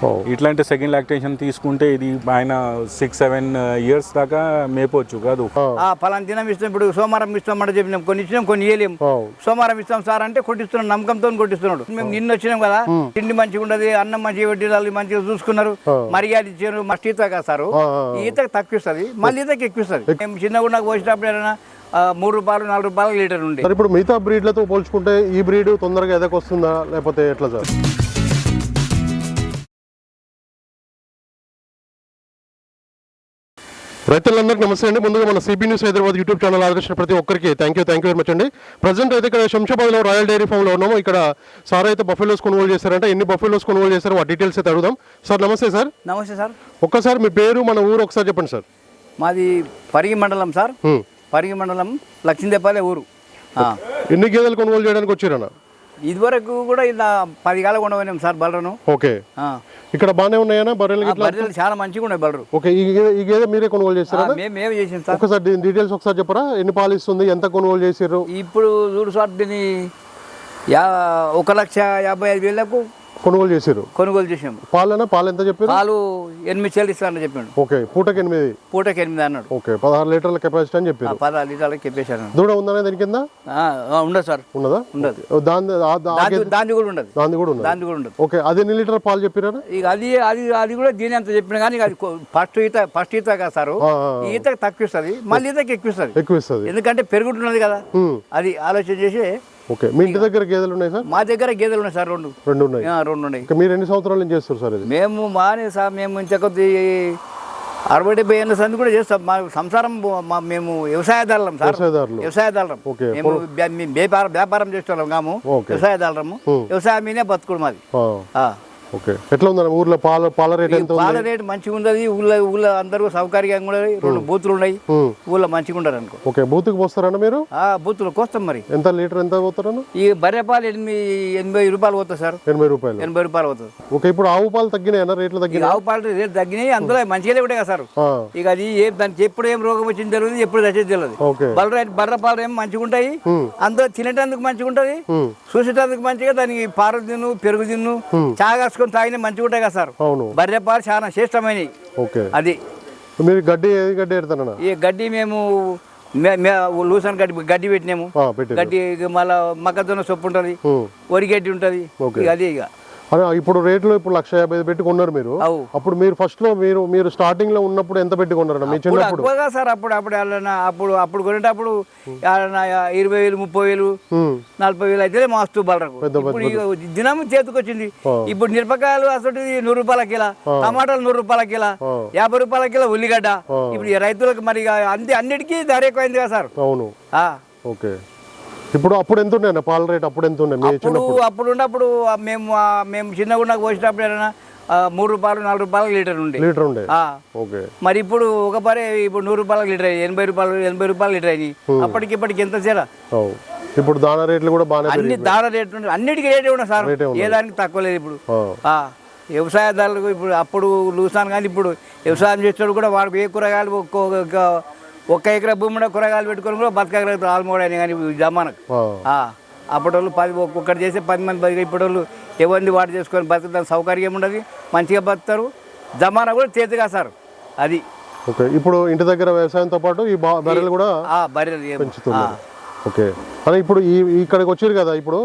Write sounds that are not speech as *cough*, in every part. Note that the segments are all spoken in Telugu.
ఓ. ఇట్లాంటి సెకండ్ లాక్టేషన్ తీసుకుంటే ఇది ఆయన సిక్స్ సెవెన్ ఇయర్స్ దాకా మేపొచ్చు కాదు. ఆ పలానా దినం ఇస్తాం ఇప్పుడు సోమవారం ఇస్తాం అంటే చెప్పినాం కొన్ని ఇచ్చినాం కొన్ని ఓ. సోమవారం ఇస్తాం సార్ అంటే కొట్టిస్తున్నాడు నమ్మకంతో కొట్టిస్తున్నాడు. మేము నిన్న వచ్చినాం కదా తిండి మంచిగా ఉండదు అన్నం మంచిగా పెట్టి వాళ్ళు మంచిగా చూసుకున్నారు మర్యాద ఇచ్చారు మస్ట్ ఈత కదా సార్. ఆ, ఆ, ఈ ఈతకి తక్కువ ఇస్తుంది మళ్ళీ ఈతకి ఎక్కువ ఇస్తుంది మేము చిన్నగా నాకు పోసేటప్పుడు ఏదైనా మూడు రూపాయలు నాలుగు రూపాయలు లీటర్ ఉండే. సార్ ఇప్పుడు మిగతా బ్రీడ్లతో పోల్చుకుంటే ఈ బ్రీడ్ తొందరగా ఎదకొస్తుందా లేకపోతే ఎట్లా సార్? రైతులందరికీ నమస్తే అండి. ముందుగా మన CB news Hyderabad YouTube channel ఆదర్శించిన ప్రతి ఒక్కరికి thank you thank you very much అండి. ప్రజెంట్ అయితే ఇక్కడ శంషాబాద్లో రాయల్ డైరీ ఫామ్లో ఉన్నాము. ఇక్కడ సార్ అయితే బఫెలోస్ కొనుగోలు చేశారంటే. ఎన్ని బఫెలోస్ కొనుగోలు చేశారో ఆ డీటెయిల్స్ అయితే అడుగుదాం. సార్ నమస్తే సార్. నమస్తే సార్. ఒక్కసారి మీ పేరు మన ఊరు ఒకసారి చెప్పండి సార్. మాది పరిగి మండలం సార్. పరిగి మండలం లక్ష్మీదేపాలే ఊరు. ఎన్ని గేదెలు కొనుగోలు చేయడానికి వచ్చారన్న? ఇదివరకు కూడా ఇలా పది కాలం ఉండవనాం సార్ బలరను ఓకే. ఇక్కడ బాగానే ఉన్నాయనా బర్రెలు బర్రెలు చాలా మంచిగా ఉన్నాయి బలరు ఓకే ఈ గేదె ఈ గేదె మీరే కొనుగోలు చేస్తారా? మేము మేము చేసాం సార్. ఒకసారి దీని డీటెయిల్స్ ఒకసారి చెప్పరా? ఎన్ని పాలు ఇస్తుంది? ఎంత కొనుగోలు చేసారు ఇప్పుడు చూడు సార్ దీన్ని యా ఒక లక్ష యాభై ఐదు వేలకు కొనుగోలు చేసారు కొనుగోలు చేసాం పాలనా? పాలు ఎంత చెప్పారు పాలు ఎనిమిది చేలు ఇస్తానని చెప్పాడు ఓకే పూటకి ఎనిమిది? పూటకి ఎనిమిది అన్నాడు. ఓకే పదహారు లీటర్ల కెపాసిటీ అని చెప్పారు పదహారు లీటర్లకి చెప్పేశాను దూడ ఉందనే దాని కింద? ఉండదు సార్. ఉన్నదా? ఉండదు. ఓ, దాని ఆ- ఆ దాని కూడా ఉండదు. దాని కూడా కూడా ఉండదు. ఓకే అది ఎన్ని లీటర్ పాలు చెప్పారా ఇక అది అది అది కూడా దీని అంత చెప్పిన కానీ అది ఫస్ట్ ఈత ఫస్ట్ ఈత కదా సార్. ఈతకి తక్కువ ఇస్తుంది మళ్ళీ ఈతకి ఎక్కువ ఇస్తుంది ఎక్కువ ఇస్తుంది ఎందుకంటే పెరుగుతున్నది కదా. అది ఆలోచన చేసి ఓకే. మీ ఇంటి దగ్గర గేదెలు ఉన్నాయి సార్? మా దగ్గర గేదెలు ఉన్నాయి సార్ రెండు. రెండు ఉన్నాయి. రెండు ఉన్నాయి. ఇంకా మీరు ఎన్ని సంవత్సరాల నుంచి చేస్తారు సార్ ఇది? మేము మానే సార్ మేము ఇంత కొద్ది అరవై డెబ్బై ఏళ్ళ సంది కూడా చేస్తాం. మా సంసారం మా మేము వ్యవసాయదారులం సార్. వ్యవసాయదారులు. మేము వ్యాపారం వ్యాపారం చేస్తున్నాం కాము. వ్యవసాయదారులము. వ్యవసాయం మీదే బతుకుడు మాది. ఓకే. ఎట్లా ఉందన్న ఊర్లో పాల పాల రేట్ ఎంత ఉంది? పాల రేటు మంచిగా ఉన్నది. ఊళ్ళో ఊళ్ళో అందరూ సౌకర్యంగా ఉన్నది రెండు బూతులు ఉన్నాయి. ఊళ్ళో మంచిగా ఉండరు అనుకో. ఓకే. బూత్కి పోస్తారన్న మీరు? ఆ బూతులు కోస్తాం మరి. ఎంత లీటర్ ఎంత పోతారన్న? ఈ బర్రె పాలు ఎనిమిది ఎనభై రూపాయలు పోతుంది సార్. ఎనభై రూపాయలు. ఎనభై రూపాయలు పోతుంది ఓకే. ఇప్పుడు ఆవు పాలు తగ్గినాయన్న రేట్లు తగ్గినాయి? ఆవు పాలు రేటు తగ్గినాయి. అందులో మంచిగానే ఉంటాయి కదా సార్. ఇక అది ఏం దానికి ఎప్పుడు ఏం రోగం వచ్చింది తెలియదు ఎప్పుడు వచ్చేది తెలియదు. బర్ర బర్ర పాలు ఏమో మంచిగా ఉంటాయి. అందులో తినేటందుకు మంచిగా ఉంటుంది. చూసేటందుకు మంచిగా దానికి పాలు తిన్ను పెరుగు తిన్ను చాగాసుకొని తాగిన మంచిగా ఉంటాయి కదా సార్. అవును. బర్రె పాలు చాలా శ్రేష్టమైనవి. ఓకే. అది. మీరు గడ్డి ఏది గడ్డి పెడతారన్న? ఈ గడ్డి మేము లూసన్ గడ్డి గడ్డి పెట్టినాము. గడ్డి మళ్ళా మొక్కజొన్న సొప్పు ఉంటుంది. హ్మ్. వరి గడ్డి ఉంటుంది అది ఇక అదే ఇప్పుడు రేట్లు ఇప్పుడు లక్ష యాభై పెట్టి కొన్నారు మీరు. అప్పుడు మీరు ఫస్ట్లో మీరు మీరు స్టార్టింగ్లో ఉన్నప్పుడు ఎంత పెట్టి కొన్నారన్న? మీ చిన్నప్పుడు. సార్ అప్పుడు అప్పుడు అప్పుడు అప్పుడు కొనేటప్పుడు ఇరవై వేలు ముప్పై వేలు. నలభై వేలు అయితే మస్తు బలరకు. దినం చేతికొచ్చింది. ఇప్పుడు మిరపకాయలు అసలు నూరు రూపాయల కిలో టమాటాలు నూరు రూపాయల కిలో యాభై రూపాయల కిలో ఉల్లిగడ్డ. ఇప్పుడు రైతులకు మరి అంది అన్నిటికీ ధర ఎక్కువైంది కదా సార్. అవును. ఓకే. ఇప్పుడు అప్పుడు ఎంత ఉండే పాల రేట్ అప్పుడు ఎంత ఉండే అప్పుడు అప్పుడు ఉన్నప్పుడు మేము మేము చిన్నగా ఉన్న పోసినప్పుడు ఏదైనా మూడు రూపాయలు నాలుగు రూపాయల లీటర్ ఉండే. లీటర్ ఉండే. ఓకే. మరి ఇప్పుడు ఒక పరే ఇప్పుడు నూరు రూపాయల లీటర్ అయ్యి ఎనభై రూపాయలు ఎనభై రూపాయల లీటర్ అయ్యి అప్పటికి ఇప్పటికి ఎంత అవు ఇప్పుడు దానా రేట్లు కూడా పెరిగి అన్ని దార రేట్ ఉంటుంది అన్నిటికీ రేటే ఉన్నాయి సార్. ఏ దానికి తక్కువ లేదు ఇప్పుడు. వ్యవసాయదారులకు ఇప్పుడు అప్పుడు లూసాను కానీ ఇప్పుడు వ్యవసాయం చేసేవాడు కూడా వాడు ఏ కూరగాయలు ఒక్క ఎకరా భూమి మీద కూరగాయలు పెట్టుకొని కూడా బతకగలుగుతారు. ఆల్మోడని కానీ జమానకు. ఆ, అప్పటి వాళ్ళు పది ఒక్కొక్కటి చేస్తే పది మంది బతిక ఇప్పుడు వాళ్ళు ఎవరిని వాడు చేసుకొని బతుకుతారు సౌకర్యం ఉండదు. మంచిగా బతుకుతారు. జమానా కూడా చేతిగా సార్ అది. ఓకే. ఇప్పుడు ఇంటి దగ్గర వ్యవసాయంతో పాటు ఈ బర్రెలు కూడా బర్రెలు పెంచుతున్నారు. ఓకే. అని ఇప్పుడు ఈ ఇక్కడికి వచ్చారు కదా ఇప్పుడు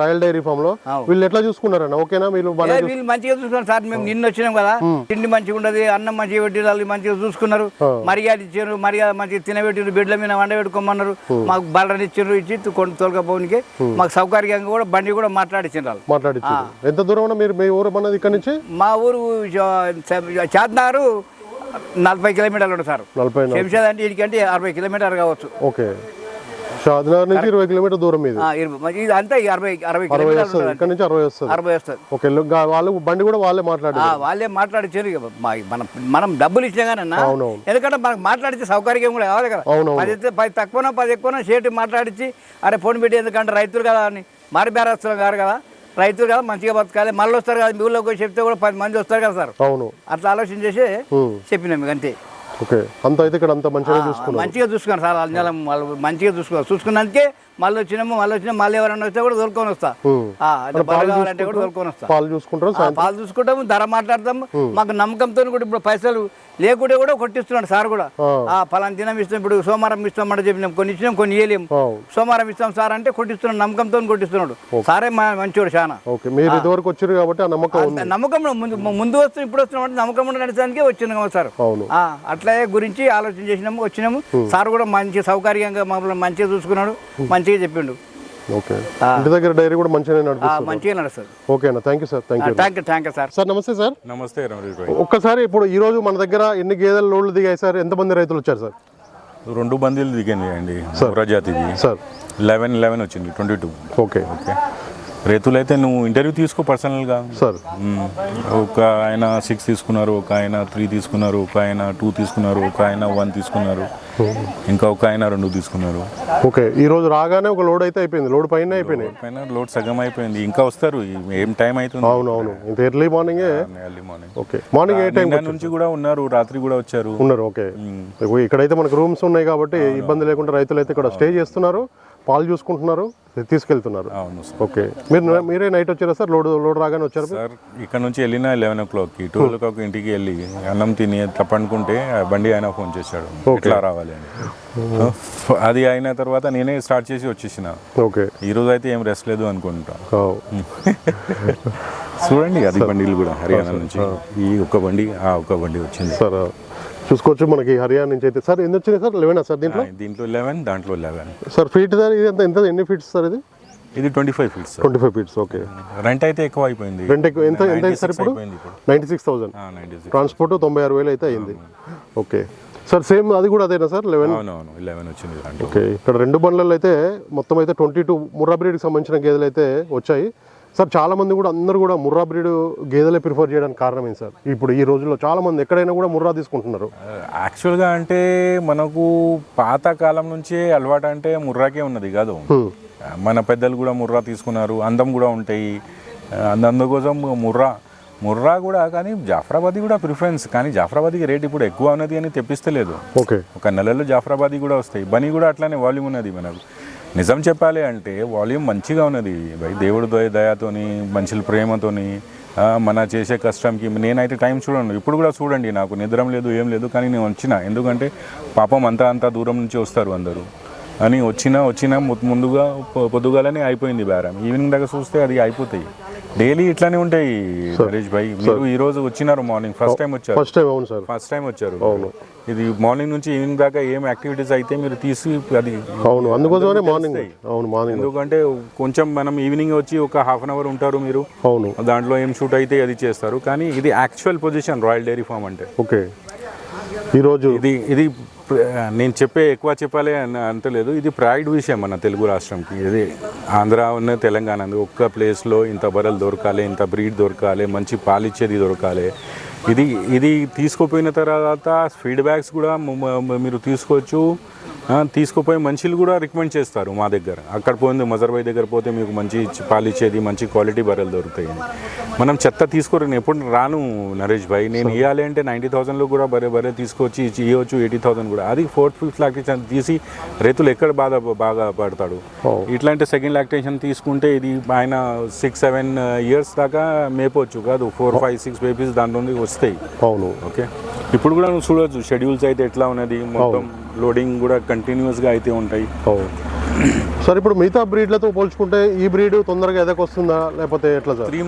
రాయల్ డైరీ ఫామ్లో. వీళ్ళు ఎట్లా చూసుకున్నారన్న? ఓకేనా? బాగా వీళ్ళు మంచిగా చూసుకున్నారు సార్. మేము నిన్న వచ్చినాం కదా. తిండి మంచిగా ఉండదు అన్నం మంచిగా పెట్టి వాళ్ళు మంచిగా చూసుకున్నారు. మర్యాద ఇచ్చారు మర్యాద మంచిగా తినబెట్టిరు బిడ్డల మీద వండ పెట్టుకోమన్నారు. మాకు బర్రెని ఇచ్చారు ఇచ్చి కొన్ని తోలుకపోనికి మాకు సౌకర్యంగా కూడా బండి కూడా మాట్లాడిచ్చారు వాళ్ళు. మాట్లాడిచ్చారు. ఎంత దూరం మీరు మీ ఊరు అన్నది ఇక్కడ నుంచి? మా ఊరు చార్నారు నలభై కిలోమీటర్లు సార్. నలభై అంటే ఇడికంటే అరవై కిలోమీటర్ కావచ్చు. ఓకే. షాద్నగర్ నుంచి ఇరవై కిలోమీటర్ దూరం మీద అంతా అరవై అరవై అరవై కిలోమీటర్లు వస్తుంది. ఉంటుంది ఇక్కడ నుంచి అరవై వస్తుంది. అరవై వస్తుంది. ఓకే లో- గా- వాళ్ళు బండి కూడా వాళ్ళే మాట్లాడారు. వాళ్ళే మాట్లాడించారు ఇక. మా- మనం మనం డబ్బులు ఇచ్చినా కానీ. ఎందుకంటే మనకు మాట్లాడితే సౌకర్యం కూడా కావాలి కదా. పది పది తక్కువనో పది ఎక్కువనో షేటు మాట్లాడించి అరే ఫోన్ పెట్టి ఎందుకంటే రైతులు కదా అని. మారి బేరస్తులు గారు కదా. రైతులు కదా మంచిగా బతకాలి. మళ్ళీ వస్తారు కదా మీ ఊళ్ళోకి వచ్చి చెప్తే కూడా పది మంది వస్తారు కదా సార్. అవును. అట్లా ఆలోచన చేసి. చెప్పినాం మీకు అంతే. ఓకే. అంత అయితే ఇక్కడ అంత మంచిగా చూసుకున్నారు. మంచిగా చూసుకున్నారు సార్ వాళ్ళ నెల వాళ్ళు మంచిగా చూసుకున్నారు. చూసుకున్నందుకే మళ్ళీ వచ్చినాము మళ్ళీ వచ్చినా మళ్ళీ ఎవరైనా వస్తే కూడా దొరుకుని వస్తా. కావాలంటే కూడా దొరుకుని వస్తా. పాలు చూసుకుంటారు ఆ, పాలు చూసుకుంటాము ధర మాట్లాడతాము. మాకు నమ్మకంతో కూడా ఇప్పుడు పైసలు లేకుంటే కూడా కొట్టిస్తున్నాడు సార్ కూడా. ఆ పలానా దినం ఇస్తాం ఇప్పుడు సోమవారం ఇస్తాం అంటే చెప్పినాం కొన్ని ఇచ్చినాం కొన్ని అవును. సోమవారం ఇస్తాం సార్ అంటే కొట్టిస్తున్నాడు నమ్మకంతో కొట్టిస్తున్నాడు. సారే మా మంచివాడు చాలా మీరు ఇదివరకు వచ్చారు కాబట్టి నమ్మకం ముందు ముందు వస్తున్నాం ఇప్పుడు వస్తున్నాం అంటే నమ్మకం నడిచడానికే వచ్చినాం సార్. అట్లే గురించి ఆలోచన చేసినాము వచ్చినాము. సార్ కూడా మంచి సౌకర్యంగా మమ్మల్ని మంచిగా చూసుకున్నాడు మంచిగా చెప్పిండు. ఓకే. ఇంటి దగ్గర డైరీ కూడా మంచిగానే ఆ, నడిపిస్తారు మంచిగా నడుస్తుంది. ఓకే అన్న thank you sir thank you thank you thank you sir sir నమస్తే సార్. నమస్తే రమేష్ భాయ్. ఒక్కసారి ఇప్పుడు ఈ రోజు మన దగ్గర ఎన్ని గేదెల లోడ్లు దిగాయి సార్? ఎంతమంది రైతులు వచ్చారు సార్? రెండు బందీలు దిగింది అండి ప్రజాతిది సార్. లెవెన్ లెవెన్ వచ్చింది ట్వంటీ టూ. ఓకే. ఓకే. రైతులైతే నువ్వు ఇంటర్వ్యూ తీసుకో పర్సనల్గా. సార్. ఒక ఆయన సిక్స్ తీసుకున్నారు ఒక ఆయన త్రీ తీసుకున్నారు ఒక ఆయన టూ తీసుకున్నారు ఒక ఆయన వన్ తీసుకున్నారు ఇంకా ఒక ఆయన రెండు తీసుకున్నారు. ఓకే ఈ రోజు రాగానే ఒక లోడ్ అయితే అయిపోయింది లోడ్ పైన అయిపోయినాయి. పైన లోడ్ సగం అయిపోయింది ఇంకా వస్తారు ఏం టైం అవుతుంది? అవును అవును ఇంత ఎర్లీ మార్నింగే ఎర్లీ మార్నింగ్ ఓకే మార్నింగ్ ఏ టైం నుంచి కూడా ఉన్నారు రాత్రి కూడా వచ్చారు. ఉన్నారు ఓకే. ఇక్కడైతే మనకు రూమ్స్ ఉన్నాయి కాబట్టి ఇబ్బంది లేకుండా రైతులు అయితే ఇక్కడ స్టే చేస్తున్నారు. పాలు చూసుకుంటున్నారు తీసుకెళ్తున్నారు. అవును సార్. ఓకే. మీరు మీరే నైట్ వచ్చారా సార్? లోడ్ లోడ్ రాగానే వచ్చారు సార్ ఇక్కడ నుంచి వెళ్ళిన లెవెన్ ఓ క్లాక్కి ట్వెల్వ్ ఓ క్లాక్ ఇంటికి వెళ్ళి అన్నం తిని తప్పనుకుంటే ఆ బండి ఆయన ఫోన్ చేశాడు. ఇట్లా రావాలి అని. అది అయిన తర్వాత నేనే స్టార్ట్ చేసి వచ్చేసిన. ఓకే. ఈ రోజు అయితే ఏం రెస్ట్ లేదు అనుకుంటా. *laughs* చూడండి అది బండిలు కూడా హర్యానా నుంచి ఈ ఒక్క బండి ఆ ఒక్క బండి వచ్చింది. సార్ చూసుకోవచ్చు. మనకి హర్యానా నుంచి అయితే. సార్ ఎన్ని వచ్చినాయి సార్? లెవెనా సార్ దీంట్లో? దీంట్లో లెవెన్ దాంట్లో లెవెన్. సార్ ఫీట్ సార్ ఇది ఎంత ఎంత ఎన్ని ఫీట్స్ సార్ ఇది? ఇది twenty five feets twenty five feets okay rent అయితే ఎక్కువ అయిపోయింది. రెంట్ ఎక్కువ ఎంత ఎంత సార్ 96 ఇప్పుడు. నైంటీ సిక్స్ థౌసండ్ ట్రాన్స్పోర్ట్ తొంభై ఆరు వేలు అయితే అయింది. ఓకే సార్ సేమ్ అది కూడా అదేనా సార్ లెవెన్? లెవెన్ వచ్చింది ఓకే ఇక్కడ రెండు బండ్లలో అయితే మొత్తం అయితే ట్వంటీ టూ ముర్రా బ్రీడ్కి సంబంధించిన గేదెలు అయితే వచ్చాయి. సార్ చాలా మంది కూడా అందరూ కూడా ముర్రా బ్రీడ్ గేదెలే ప్రిఫర్ చేయడానికి కారణం ఏంటి సార్? ఇప్పుడు ఈ రోజుల్లో చాలా మంది ఎక్కడైనా కూడా ముర్రా తీసుకుంటున్నారు. యాక్చువల్గా అంటే మనకు పాత కాలం నుంచే అలవాటు అంటే ముర్రాకే ఉన్నది కాదు. మన పెద్దలు కూడా ముర్రా తీసుకున్నారు అందం కూడా ఉంటాయి. అంద- అందుకోసం ముర్రా ముర్రా కూడా కానీ జాఫరాబాదీ కూడా ప్రిఫరెన్స్ కానీ జాఫరాబాదీకి రేట్ ఇప్పుడు ఎక్కువ ఉన్నది అని తెప్పిస్తలేదు. ఓకే. ఒక నెలలో జాఫరాబాదీ కూడా వస్తాయి. బనీ కూడా అట్లానే వాల్యూమ్ ఉన్నది మనకు. నిజం చెప్పాలి అంటే వాల్యూమ్ మంచిగా ఉన్నది. బై దేవుడు దయ దయతోని మనుషుల ప్రేమతోని మన చేసే కష్టంకి నేనైతే టైం చూడండి ఇప్పుడు కూడా చూడండి నాకు నిద్రం లేదు ఏం లేదు కానీ నేను వచ్చిన. ఎందుకంటే పాపం అంతా అంతా దూరం నుంచి వస్తారు అందరూ. అని వచ్చినా వచ్చినా ము- ముందుగా పొద్దుగాలనే అయిపోయింది బేరం. ఈవినింగ్ దాకా చూస్తే అది అయిపోతాయి. డైలీ ఇట్లానే ఉంటాయి నరేష్ భాయ్. మీరు ఈ రోజు వచ్చినారు మార్నింగ్ ఫస్ట్ టైం వచ్చారు. ఫస్ట్ టైం అవును సార్ ఫస్ట్ టైం వచ్చారు. ఇది మార్నింగ్ నుంచి ఈవినింగ్ దాకా ఏం యాక్టివిటీస్ అయితే మీరు తీసి అది అవును అందుకోసమనే మార్నింగ్ అవును మార్నింగ్ ఎందుకంటే కొంచెం మనం ఈవినింగ్ వచ్చి ఒక హాఫ్ అన్ అవర్ ఉంటారు మీరు. అవును. దాంట్లో ఏం షూట్ అయితే అది చేస్తారు. కానీ ఇది actual position royal dairy farm అంటే. ఓకే ఈరోజు ఇది ఇది నేను చెప్పే ఎక్కువ చెప్పాలి అని అంటలేదు. ఇది ప్రైడ్ విషయం మన తెలుగు రాష్ట్రంకి. ఇది ఆంధ్ర ఉన్న తెలంగాణ. ఉంది. ఒక్క ప్లేస్లో ఇంత బరలు దొరకాలి ఇంత బ్రీడ్ దొరకాలి మంచి పాలిచ్చేది దొరకాలి. ఇది ఇది తీసుకుపోయిన తర్వాత ఫీడ్బ్యాక్స్ కూడా మీరు తీసుకోవచ్చు. తీసుకుపోయి మనుషులు కూడా రికమెండ్ చేస్తారు మా దగ్గర. అక్కడ పోయింది మజర్బాయ్ దగ్గర పోతే మీకు మంచి పాలిచ్చేది మంచి క్వాలిటీ బర్రెలు దొరుకుతాయి మనం చెత్త తీసుకోరు ఎప్పుడు రాను నరేష్ భాయ్. నేను ఇవ్వాలి అంటే నైంటీ థౌసండ్లో కూడా బరే బరే తీసుకొచ్చి ఇవ్వచ్చు ఎయిటీ థౌసండ్ కూడా. అది ఫోర్త్ ఫిఫ్త్ లాక్టేషన్ తీసి రైతులు ఎక్కడ బాధ బాగా పడతాడు? ఇట్లాంటి సెకండ్ లాక్టేషన్ తీసుకుంటే ఇది ఆయన సిక్స్ సెవెన్ ఇయర్స్ దాకా మేపొచ్చు కాదు. ఫోర్ ఫైవ్ సిక్స్ బేబీస్ దాంట్లో నుండి వస్తాయి. అవును. ఓకే? ఇప్పుడు కూడా నువ్వు చూడొచ్చు షెడ్యూల్స్ అయితే ఎట్లా ఉన్నది మొత్తం లోడింగ్ కూడా కంటిన్యూస్గా అయితే ఉంటాయి. సార్ ఇప్పుడు మిగతా బ్రీడ్లతో పోల్చుకుంటే ఈ బ్రీడ్ తొందరగా ఎదకొస్తుందా లేకపోతే ఎట్లా సార్? త్రీ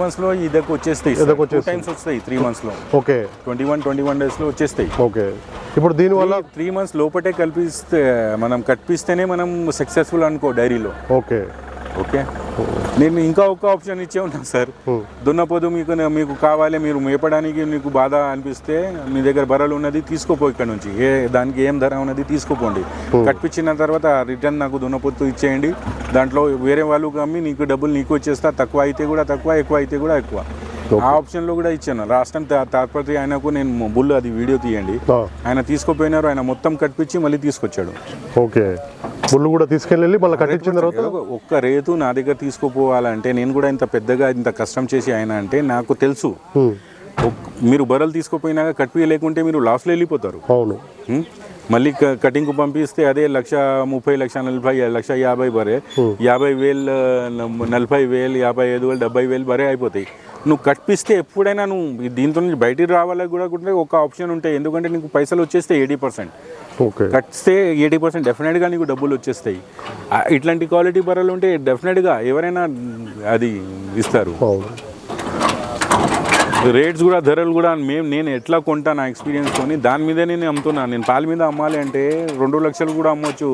ఇదకు వచ్చేస్తాయి ఇదకు వచ్చేస్తాయి. టైమ్స్ వస్తాయి త్రీ మంత్స్లో okay. Twenty one twenty one డేస్లో వచ్చేస్తాయి. ఓకే. ఇప్పుడు దీనివల్ల త్రీ మంత్స్ లోపటే కల్పిస్తే మనం కట్పిస్తేనే మనం సక్సెస్ఫుల్ అనుకో డైరీలో. ఓకే. ఓకే? నేను ఇంకా ఒక ఆప్షన్ ఇచ్చే ఉన్నా సార్. దున్నపోదు మీకు మీకు కావాలి మీరు మేపడానికి మీకు బాధ అనిపిస్తే మీ దగ్గర బర్రెలు ఉన్నది తీసుకోపో ఇక్కడ నుంచి. ఏ దానికి ఏం ధర ఉన్నది తీసుకోపోండి. కట్పించిన తర్వాత రిటర్న్ నాకు దున్నపోతు ఇచ్చేయండి. దాంట్లో వేరే వాళ్ళు అమ్మి నీకు డబ్బులు నీకు వచ్చేస్తా తక్కువ అయితే కూడా తక్కువ ఎక్కువ అయితే కూడా ఎక్కువ. ఆ ఆప్షన్లో కూడా ఇచ్చాను. రాష్ట్రం తా- తాత్పత్రి ఆయనకు నేను బుల్ అది వీడియో తీయండి. ఆయన తీసుకుపోయినారు ఆయన మొత్తం కట్పించి మళ్ళీ తీసుకొచ్చాడు. ఓకే. ముళ్ళు కూడా తీసుకెళ్ళి మళ్ళీ కట్టించిన తర్వాత? ఒక్క రేతు నా దగ్గర తీసుకుపోవాలంటే నేను కూడా ఇంత పెద్దగా ఇంత కష్టం చేసి ఆయన అంటే నాకు తెలుసు. మీరు బర్రెలు తీసుకోపోయినాక కట్పి లేకుంటే మీరు లాస్లో వెళ్ళిపోతారు. అవును? మళ్ళీ క- కటింగ్కు పంపిస్తే అదే లక్ష ముప్పై లక్ష నలభై లక్ష యాభై బరే. యాభై వేలు నలభై వేలు యాభై ఐదు వేలు డెబ్బై వేలు బరే అయిపోతాయి. నువ్వు కట్పిస్తే ఎప్పుడైనా నువ్వు దీంతో నుంచి బయటికి రావాలని కూడా కూడా ఒక ఆప్షన్ ఉంటాయి ఎందుకంటే నీకు పైసలు వచ్చేస్తే ఎయిటీ పర్సెంట్. ఓకే. కట్స్తే ఎయిటీ పర్సెంట్ డెఫినెట్గా నీకు డబ్బులు వచ్చేస్తాయి. ఇట్లాంటి క్వాలిటీ బర్రెలు ఉంటే డెఫినెట్గా ఎవరైనా అది ఇస్తారు. *laughs* రేట్స్ కూడా ధరలు కూడా మేము నేను ఎట్లా కొంటా నా ఎక్స్పీరియన్స్ తోని దాని మీదే నేను అమ్ముతున్నాను నేను పాల మీద అమ్మాలి అంటే రెండు లక్షలు కూడా అమ్మొచ్చు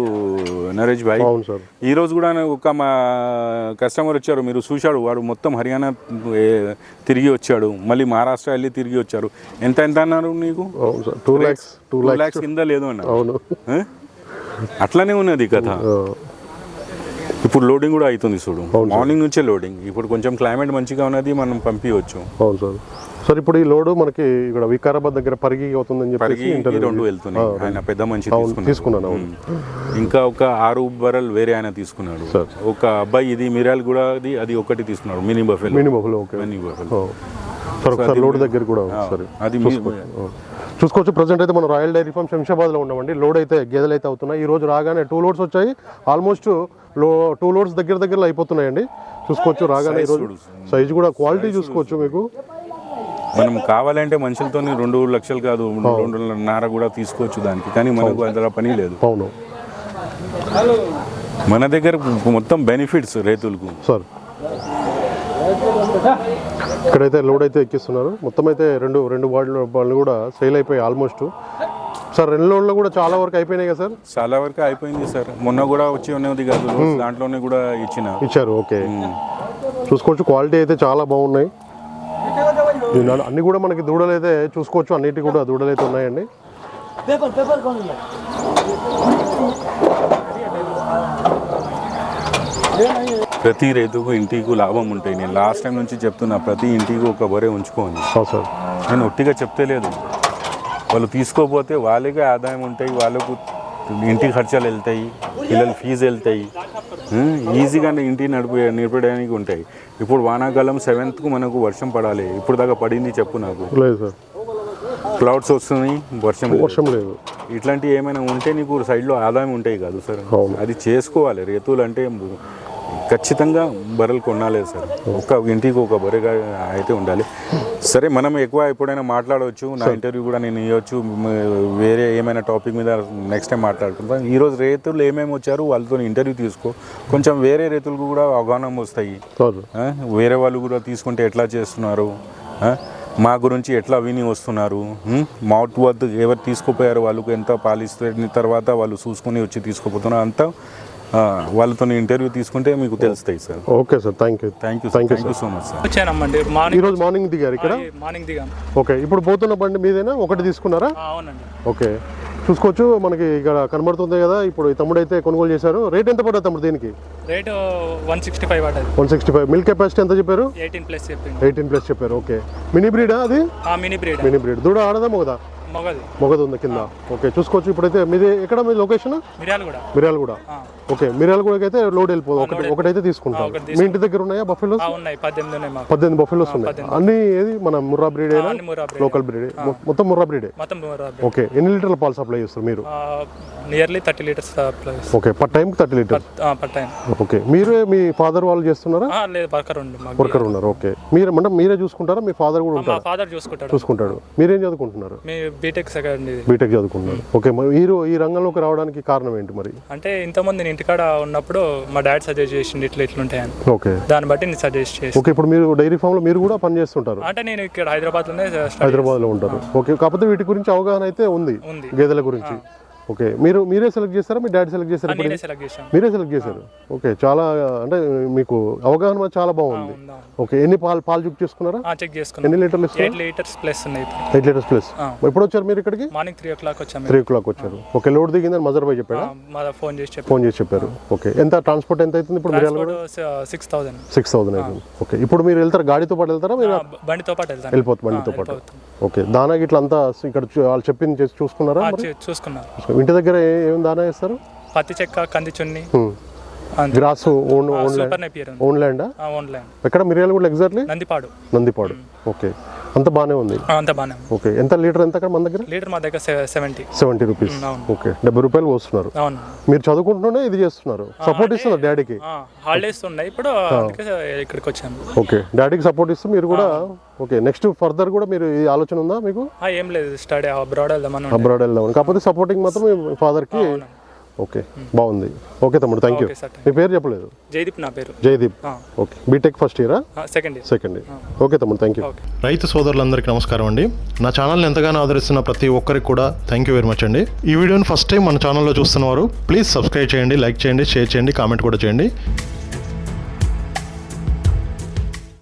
నరేష్ భాయ్. అవును సార్. ఈ రోజు కూడా ఒక మా కస్టమర్ వచ్చారు మీరు చూశాడు వాడు మొత్తం హర్యానా తిరిగి వచ్చాడు. మళ్ళీ మహారాష్ట్ర వెళ్ళి తిరిగి వచ్చారు. ఎంత ఎంత అన్నారు నీకు? టూ ల్యాక్స్ టూ ల్యాక్స్ కింద లేదు అవును. ఆ? అట్లానే ఉన్నది కథ. ఇప్పుడు లోడింగ్ కూడా అవుతుంది చూడు. మార్నింగ్ నుంచే లోడింగ్ ఇప్పుడు కొంచెం క్లైమేట్ మంచిగా ఉన్నది మనం పంపించవచ్చు అవును సార్. సార్ ఇప్పుడు ఈ లోడు మనకి ఇక్కడ వికారాబాద్ దగ్గర పరిగి అవుతుందని పరిగి ఇంటర్వ్యూ రెండు వెళ్తున్నాయి. ఆయన పెద్ద మంచి తీసుకున్నాను. ఇంకా ఒక ఆరు బర్రెలు వేరే ఆయన తీసుకున్నాడు. ఒక అబ్బాయి ఇది మిరాల్ కూడా అది అది ఒకటి తీసుకున్నాడు. Mini buffalo. Mini buffalo okay. Mini buffalo. Sir load దగ్గర కూడా సరే అది. చూసుకోవచ్చు. ప్రజెంట్ అయితే మనం రాయల్ డైరీ ఫార్మ్ శంషాబాద్లో ఉన్నామండి లోడ్ అయితే గేదెలు అయితే అవుతున్నాయి. ఈ రోజు రాగానే టూ లోడ్స్ వచ్చాయి. ఆల్మోస్ట్లో టూ లోడ్స్ దగ్గర దగ్గర అయిపోతున్నాయండి. చూసుకోవచ్చు రాగానే ఈ రోజు. సైజ్ కూడా క్వాలిటీ చూసుకోవచ్చు మీకు. మనం కావాలంటే మనుషులతో రెండు లక్షలు కాదు రెండున్నర కూడా తీసుకోవచ్చు దానికి. కానీ మనకు అందులో పని లేదు. అవును. మన దగ్గర మొత్తం బెనిఫిట్స్ రైతులకు. సార్ ఇక్కడైతే లోడ్ అయితే ఎక్కిస్తున్నారు. మొత్తం అయితే రెండు రెండు బాళ్ళు బాళ్ళు కూడా సేల్ అయిపోయాయి ఆల్మోస్ట్ సార్ రెండు లోడ్లు కూడా చాలా వరకు అయిపోయినాయి కదా సార్? చాలా వరకు అయిపోయింది సార్. మొన్న కూడా వచ్చి ఉన్నది కాదు దాంట్లోనే కూడా ఇచ్చిన. ఇచ్చారు ఓకే. చూసుకోవచ్చు క్వాలిటీ అయితే చాలా బాగున్నాయి. అన్ని కూడా మనకి దూడలు అయితే చూసుకోవచ్చు అన్నిటి కూడా దూడలు అయితే ఉన్నాయండి. ప్రతి రైతుకు ఇంటికి లాభం ఉంటాయి. నేను లాస్ట్ టైం నుంచి చెప్తున్నా ప్రతి ఇంటికి ఒక బరే ఉంచుకోండి సార్. నేను ఒట్టిగా చెప్తే లేదు. వాళ్ళు తీసుకోపోతే వాళ్ళకే ఆదాయం ఉంటాయి వాళ్ళకు ఇంటి ఖర్చాలు వెళ్తాయి పిల్లల ఫీజు వెళ్తాయి. ఉమ్, ఈజీగానే ఇంటి నడిపే నడిపడానికి ఉంటాయి. ఇప్పుడు వానాకాలం సెవెంత్కు మనకు వర్షం పడాలి. ఇప్పుడు దాకా పడింది చెప్పు నాకు. లేదు సార్. క్లౌడ్స్ వస్తున్నాయి వర్షం. వర్షం లేదు. ఇట్లాంటివి ఏమైనా ఉంటే నీకు సైడ్లో ఆదాయం ఉంటాయి కాదు సార్. అది చేసుకోవాలి. రైతులు అంటే ఖచ్చితంగా బర్రెలు కొనాలి సార్. ఒక ఇంటికి ఒక బర్రెగా అయితే ఉండాలి. సరే మనం ఎక్కువ ఎప్పుడైనా మాట్లాడవచ్చు నా ఇంటర్వ్యూ కూడా నేను ఇవ్వచ్చు వేరే ఏమైనా టాపిక్ మీద నెక్స్ట్ టైం మాట్లాడుకుంటాం ఈరోజు రైతులు ఏమేమి వచ్చారు వాళ్ళతో ఇంటర్వ్యూ తీసుకో. కొంచెం వేరే రైతులకు కూడా అవగాహన వస్తాయి? వేరే వాళ్ళు కూడా తీసుకుంటే ఎట్లా చేస్తున్నారు? మా గురించి ఎట్లా విని వస్తున్నారు? మౌత్ వర్త్ ఎవరు తీసుకుపోయారు వాళ్ళకు ఎంత పాలిస్తే తర్వాత వాళ్ళు చూసుకొని వచ్చి తీసుకుపోతున్నారు అంతా వాళ్ళతో ఇంటర్వ్యూ తీసుకుంటే మీకు తెలుస్తాయి sir okay sir thank you thank you thank you so much sir వచ్చానమ్మండి. Morning ఈరోజు మార్నింగ్ దిగారు ఇక్కడ? మార్నింగ్ దిగాం. ఓకే ఇప్పుడు పోతున్న బండి మీదేనా? ఒకటి తీసుకున్నారా? ఆ, అవునండి. ఓకే చూసుకోవచ్చు మనకి ఇక్కడ కనబడుతుంది కదా ఇప్పుడు ఈ తమ్ముడు అయితే కొనుగోలు చేశారు. రేట్ ఎంత పడ్డది తమ్ముడు దీనికి? రేట్ వన్ సిక్స్టీ ఫైవ్ పడ్డది. One sixty five milk capacity ఎంత చెప్పారు? ఎయిటీన్ ప్లస్ చెప్పింది ఎయిటీన్ ప్లస్ చెప్పారు. ఓకే మినీ బ్రీడా అది? ఆ మినీ బ్రీడ్ మినీ బ్రీడ్ దూడ ఆడదా మొగదా? మొగది. ఉంది కింద. ఓకే చూసుకోవచ్చు ఇప్పుడైతే. మీది ఎక్కడ మీ లొకేషన్? మిరియాలు కూడా మిర్యాల కూడా ఆ, ఓకే మిర్యాల కూడా అయితే లోడ్ వెళ్ళిపోదు. ఒకటి ఒకటైతే తీసుకుంటారు. ఒకటి మీ ఇంటి దగ్గర ఉన్నాయా బఫెలోస్? పద్దెనిమిది బఫెలోస్ ఉన్నాయి. అన్ని ఏది? మన ముర్రా బ్రీడ్. లోకల్ బ్రీడ్ మొత్తం ముర్రా బ్రీడే ఓకే ఎన్ని లీటర్ల పాలు సప్లై చేస్తారు మీరు? Nearly thirty litres okay per టైంకి thirty litre per time okay మీరే మీ ఫాదర్ వాళ్ళు చేస్తున్నారా? లేదు వర్కర్ ఉన్నారు ఓకే. మీరే అంటే మీరే చూసుకుంటారా? మీ ఫాదర్ కూడా ఉంటారు ఫాదర్ చూసుకుంటాడు. చూసుకుంటాడు. మీరేం చదువుకుంటున్నారు? బీటెక్ సెకండ్ ఇది. బీటెక్ చదువుకుంటున్నారు. ఓకే మరి మీరు ఈ రంగంలోకి రావడానికి కారణం ఏంటి మరి? అంటే ఇంతకుముందు నేను ఇంటికాడ ఉన్నప్పుడు మా డాడీ సజెస్ట్ చేసింది ఇట్లా ఇట్లుంటాయని. ఓకే. దాన్ని బట్టి నేను సజెస్ట్ చేసి. ఓకే ఇప్పుడు మీరు డైరీ ఫామ్లో మీరు కూడా పని చేస్తుంటారు? అంటే నేను ఇక్కడ హైదరాబాద్లోనే స్టడీ హైదరాబాద్లో ఉంటారు. ఓకే కాకపోతే వీటి గురించి అవగాహన అయితే ఉంది గేదెల గురించి. ఓకే. మీరు మీరే సెలెక్ట్ చేస్తారా? మీ డాడీ సెలెక్ట్ నేనే చేశాను. మీరే సెలెక్ట్ చేశారు. ఓకే. చాలా అంటే మీకు అవగాహన చాలా బాగుంది? ఓకే. ఎన్ని పాలు పాలు బుక్ చేసుకున్నారా? చెక్ చేసుకున్నాను ఎన్ని లీటర్లు ఎయిట్ లీటర్స్ ప్లస్ ఉన్నాయి ఎయిట్ లీటర్స్ ప్లస్. ఎప్పుడు వచ్చారు మీరు ఇక్కడికి? మార్నింగ్ త్రీ ఓ క్లాక్ వచ్చాము త్రీ ఓ క్లాక్ వచ్చారు ఓకే. లోడ్ దిగిందని మజర్ బాయ్ చెప్పాడా? మా ఫోన్ చేసి ఫోన్ చేసి చెప్పారు. ఓకే. ఎంత ట్రాన్స్పోర్ట్ ఎంత అవుతుంది ఇప్పుడు మీరు సిక్స్ థౌసండ్ సిక్స్ థౌసండ్ అవుతుంది. ఓకే. ఇప్పుడు మీరు వెళ్తారా? గాడితో పాటు వెళ్తారా? మీరు బండితో పాటు వెళ్తాను. వెళ్ళిపోతుంది బండితో పాటు. ఓకే. దానా ఇట్లా అంతా ఇక్కడ వాళ్ళు చెప్పింది చేసి చూసుకున్నారా చూసుకున్నారు. ఇంటి దగ్గర ఏ- దానా వేస్తారు? పత్తి చెక్క కంది చున్ని. Grass own own land super Napier ఉంది. ఓన్ ల్యాండా ఓన్ ల్యాండ్ ఎక్కడ? మిరియాలు కూడా ఎగ్జాక్ట్లీ? నందిపాడు. నందిపాడు. ఓకే. అంత బాగానే ఉంది. అంత బాగానే ఓకే. ఎంత లీటర్ ఎంత మన దగ్గర? లీటర్ మా దగ్గర సెవెంటీ. Seventy rupees. ఓకే. డెబ్బై రూపాయలు పోస్తున్నారు. అవును. మీరు చదువుకుంటూనే ఇది చేస్తున్నారు. సపోర్ట్ ఇస్తున్నారు డాడీకి? హాలిడేస్ ఉన్నాయి. ఇప్పుడు ఇక్కడికి వచ్చాము ఓకే. డాడీకి సపోర్ట్ ఇస్తూ మీరు కూడా ఓకే. నెక్స్ట్ ఫర్దర్ కూడా మీరు ఈ ఆలోచన ఉందా మీకు? ఏం లేదు. స్టడీ అబ్రాడ్ ఉండే. అబ్రాడ్ వెళ్దామని. కాకపోతే సపోర్టింగ్ మాత్రం ఫాదర్కి ఓకే బాగుంది. ఓకే తమ్ముడు థ్యాంక్ యూ మీ పేరు చెప్పలేదు? జైదీప్ నా పేరు. జయదీప్. ఓకే బీటెక్ ఫస్ట్ ఇయరా second year second year okay తమ్ముడు థ్యాంక్ యూ. రైతు సోదరులందరికీ నమస్కారం అండి. నా ఛానల్ని ఎంతగానో ఆదరిస్తున్న ప్రతి ఒక్కరికి కూడా థ్యాంక్ యూ వెరీ మచ్ అండి. ఈ వీడియోని ఫస్ట్ టైం మన ఛానల్లో చూస్తున్నవారు ప్లీజ్ సబ్స్క్రైబ్ చేయండి లైక్ చేయండి షేర్ చేయండి కామెంట్ కూడా చేయండి.